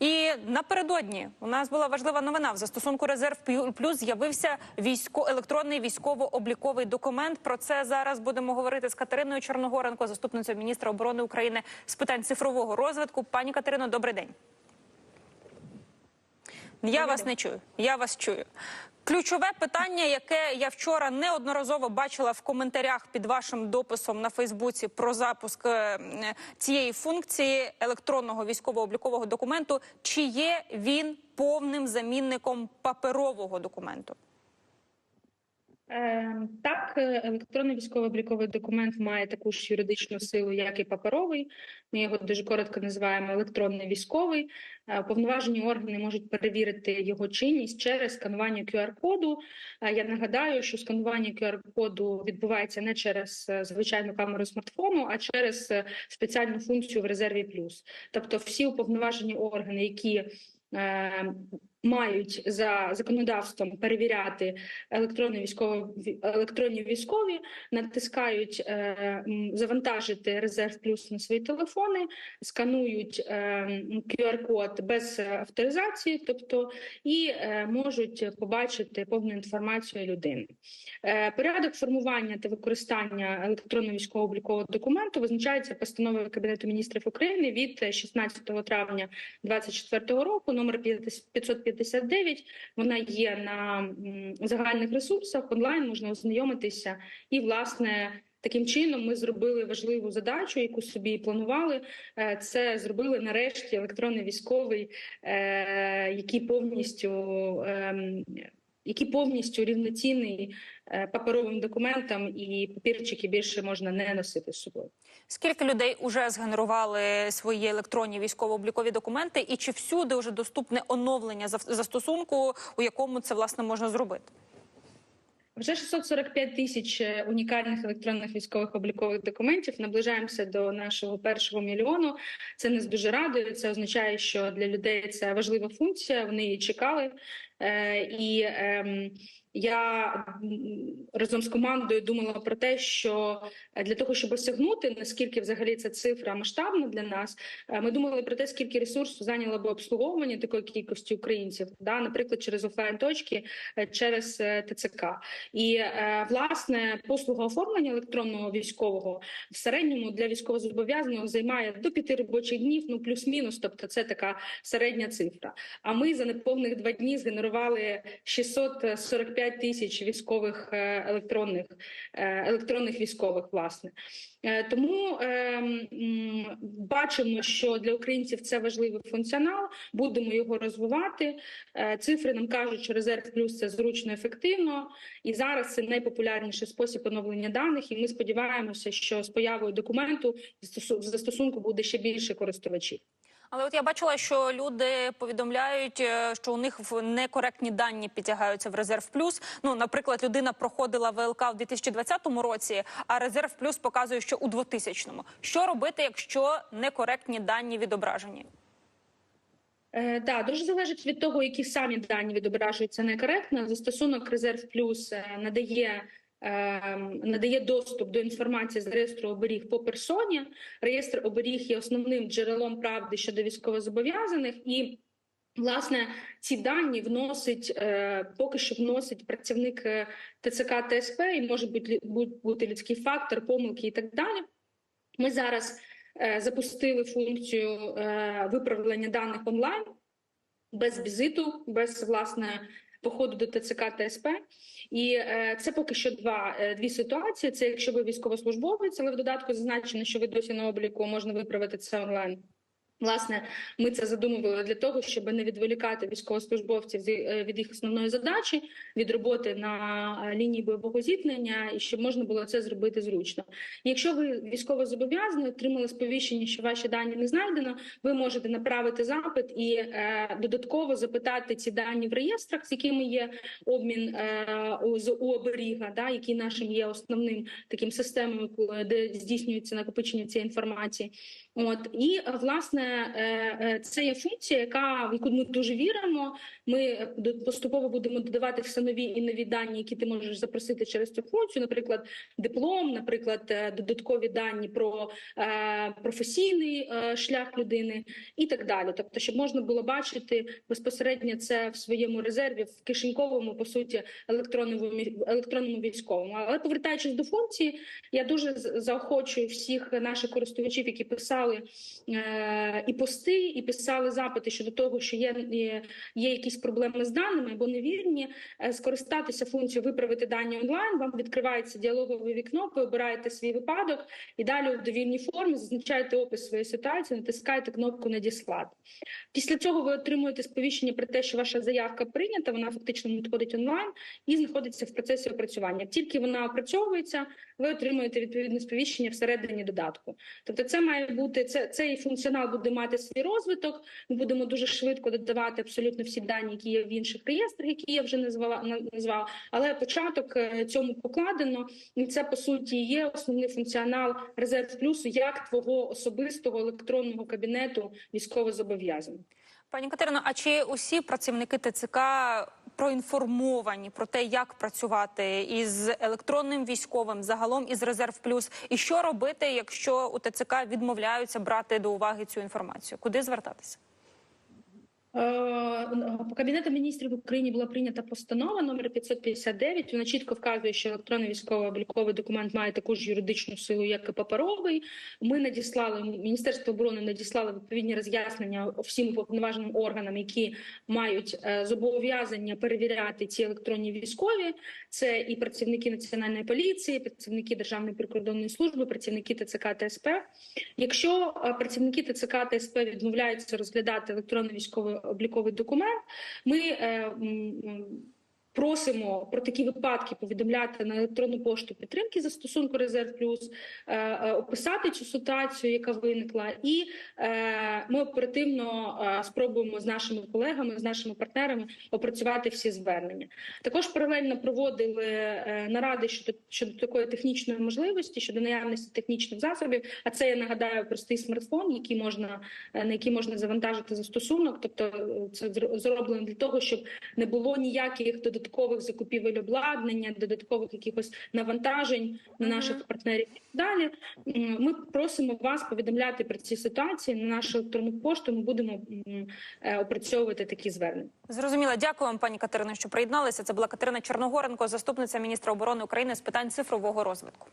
І напередодні у нас була важлива новина. В застосунку резерв плюс з'явився військо електронний військово-обліковий документ. Про це зараз будемо говорити з Катериною Чорногоренко, заступницею міністра оборони України з питань цифрового розвитку. Пані Катерино, добрий день. Я вас не чую. Я вас чую. Ключове питання, яке я вчора неодноразово бачила в коментарях під вашим дописом на Фейсбуці про запуск е, цієї функції електронного військово-облікового документу, чи є він повним замінником паперового документу? Е, Так, е, електронний військово-обліковий документ має таку ж юридичну силу, як і паперовий. Ми його дуже коротко називаємо електронний військовий. Е, Повноважені органи можуть перевірити його чинність через сканування QR-коду. Я нагадаю, що сканування QR-коду відбувається не через звичайну камеру смартфону, а через спеціальну функцію в резерві плюс. Тобто, всі уповноважені органи, які мають за законодавством перевіряти електронні військово електронні військові, натискають е, завантажити резерв плюс на свої телефони, сканують е, QR-код без е, авторизації, тобто і е, можуть побачити повну інформацію людини. Е, порядок формування та використання електронного військово-облікового документу визначається постановою Кабінету міністрів України від 16 травня 2024 року, номер 559. Вона є на загальних ресурсах онлайн. Можна ознайомитися, і власне таким чином ми зробили важливу задачу, яку собі планували. Е, Це зробили нарешті електронний військовий, е, який повністю. Який повністю рівноцінний е, паперовим документам, і папірчики більше можна не носити з собою. Скільки людей вже згенерували свої електронні військово-облікові документи, і чи всюди вже доступне оновлення застосунку, у якому це власне можна зробити? Вже 645 тисяч е, унікальних електронних військових облікових документів. Наближаємося до нашого першого мільйону. Це нас дуже радує. Це означає, що для людей це важлива функція. Вони її чекали. Е, і ем, я разом з командою думала про те, що для того, щоб осягнути наскільки взагалі ця цифра масштабна для нас, е, ми думали про те, скільки ресурсу зайняло би обслуговування такої кількості українців, да, наприклад, через офлайн точки, е, через ТЦК. І власне послуга оформлення електронного військового в середньому для військовозобов'язаного займає до п'яти робочих днів, ну плюс-мінус, тобто це така середня цифра. А ми за неповних два дні згенерували 645 тисяч військових е, електронних е, електронних військових, власне. Е, Тому бачимо, що для українців це важливий функціонал. Будемо його розвивати. Цифри нам кажуть, що резерв плюс це зручно ефективно, і зараз це найпопулярніший спосіб оновлення даних. І ми сподіваємося, що з появою документу в застосунку буде ще більше користувачів. Але от я бачила, що люди повідомляють, е, що у них в некоректні дані підтягаються в резерв плюс. Ну, наприклад, людина проходила ВЛК в 2020 році, а резерв плюс показує, що у 2000-му. Що робити, якщо некоректні дані відображені? Е, да, дуже залежить від того, які самі дані відображуються некоректно. Застосунок Резерв Плюс е, надає. Е, Надає доступ до інформації з реєстру оберіг по персоні. Реєстр оберіг є основним джерелом правди щодо військовозобов'язаних, і власне ці дані вносить е, поки що вносить працівник е, ТЦК ТСП, і може бути людський фактор, помилки і так далі. Ми зараз е, запустили функцію виправлення даних онлайн без візиту, без власне походу до ТЦК ТСП. І е, це поки що два е, дві ситуації. Це якщо ви військовослужбовець, але в додатку зазначено, що ви досі на обліку можна виправити це онлайн. Власне, ми це задумували для того, щоб не відволікати військовослужбовців е, від їх основної задачі від роботи на е, лінії бойового зіткнення, і щоб можна було це зробити зручно. Якщо ви військово зобов'язані, отримали сповіщення, що ваші дані не знайдено, ви можете направити запит і е, додатково запитати ці дані в реєстрах, з якими є обмін е, з оберіга, да, який нашим є основним таким системою, де здійснюється накопичення цієї інформації. От і е, власне е, е, це є функція, яка в яку ми дуже віримо. Ми е, поступово будемо додавати все нові і нові дані, які ти можеш запросити через цю функцію. Наприклад, диплом, наприклад, е, додаткові дані про е, професійний е, шлях людини і так далі. Тобто, щоб можна було бачити безпосередньо це в своєму резерві, в кишеньковому, по суті, електронному електронному військовому. Але повертаючись до функції, я дуже заохочую всіх наших користувачів, які писали е, і пости, і писали запити щодо того, що є, є, є якісь проблеми з даними або невірні, е, скористатися функцією виправити дані онлайн. Вам відкривається діалогове вікно, ви обираєте свій випадок і далі в довільній формі зазначаєте опис своєї ситуації, натискаєте кнопку Надіслати. Після цього ви отримуєте сповіщення про те, що ваша заявка прийнята, вона фактично надходить онлайн і знаходиться в процесі опрацювання. Тільки вона опрацьовується, ви отримуєте відповідне сповіщення всередині додатку. Тобто, це має бути це цей функціонал буде мати свій розвиток. Ми будемо дуже швидко додавати абсолютно всі дані, які є в інших реєстрах, які я вже назвала назвала. Але початок е, цьому покладено, і це по суті є основний функціонал резерв плюсу як твого особистого електронного кабінету військовозобов'язаних. Пані Катерино, а чи усі працівники ТЦК проінформовані про те, як працювати із електронним військовим, загалом із резерв плюс, і що робити, якщо у ТЦК відмовляються брати до уваги цю інформацію? Куди звертатися? Е, Кабінету міністрів в Україні була прийнята постанова номер 559. Вона чітко вказує, що електронний військово-обліковий документ має таку ж юридичну силу, як і паперовий. Ми надіслали Міністерство оборони надіслало відповідні роз'яснення всім повноваженим органам, які мають е, зобов'язання перевіряти ці електронні військові. Це і працівники національної поліції, працівники Державної прикордонної служби, працівники ТЦК та СП. Якщо е, працівники ТЦК та СП відмовляються розглядати електронний військовий обліковий документ, ми е, просимо про такі випадки повідомляти на електронну пошту підтримки застосунку Резерв Плюс, е, е, описати цю ситуацію, яка виникла, і е, ми оперативно спробуємо з нашими колегами, з нашими партнерами опрацювати всі звернення. Також паралельно проводили наради щодо щодо такої технічної можливості, щодо наявності технічних засобів. А це я нагадаю простий смартфон, який можна на який можна завантажити застосунок. Тобто це зроблено для того, щоб не було ніяких додаткових закупівель обладнання, додаткових якихось навантажень на наших партнерів. І далі ми просимо вас повідомляти про ці ситуації на нашу електронну пошту. Ми будемо е, опрацьовувати такі звернення. Зрозуміло. Дякую вам, пані Катерино, що приєдналися. Це була Катерина Чорногоренко, заступниця міністра оборони України з питань цифрового розвитку.